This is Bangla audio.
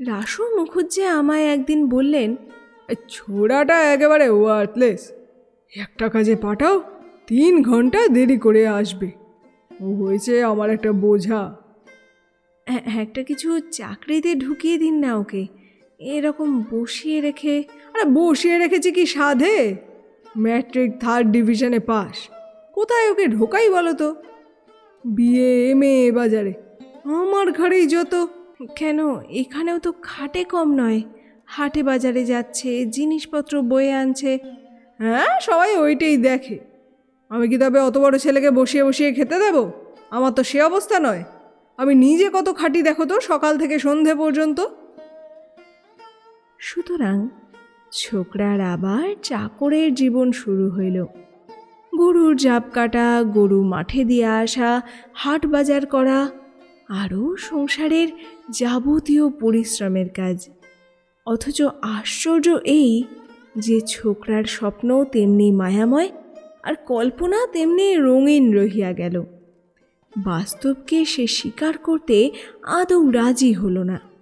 রাসু মুখুজ্জে আমায় একদিন বললেন ছোড়াটা একেবারে ওয়ার্থলেস একটা কাজে পাঠাও তিন ঘণ্টা দেরি করে আসবে। ও হয়েছে আমার একটা বোঝা। "এ- একটা কিছু চাকরিতে ঢুকিয়ে দিন না ওকে। এরকম বসিয়ে রেখে আরে বসিয়ে রেখেছি কি সাধে? ম্যাট্রিক থার্ড ডিভিশনে পাস। কোথায় ওকে ঢোকাই বলো তো? বিএ এম এ বাজারে। আমার ঘরেই যত কেন? এখানেও তো খাটে কম নয়। হাটে বাজারে যাচ্ছে, জিনিসপত্র বয়ে আনছে। হ্যাঁ সবাই ওইটাই দেখে। আমি কি তবে অত বড় ছেলেকে বসিয়ে বসিয়ে খেতে দেব? আমার তো সে অবস্থা নয়। আমি নিজে কত খাটি দেখো তো, সকাল থেকে সন্ধে পর্যন্ত। সুতরাং ছোকরার আবার চাকরের জীবন শুরু হইল। গরুর জাপ কাটা, গরু মাঠে দিয়ে আসা, হাট বাজার করা আরও সংসারের যাবতীয় পরিশ্রমের কাজ। অথচ আশ্চর্য এই যে ছোকরার স্বপ্ন তেমনি মায়াময় আর কল্পনা তেমনি রঙিন রহিয়া গেল। বাস্তবকে সে স্বীকার করতে আদৌ রাজি হলো না।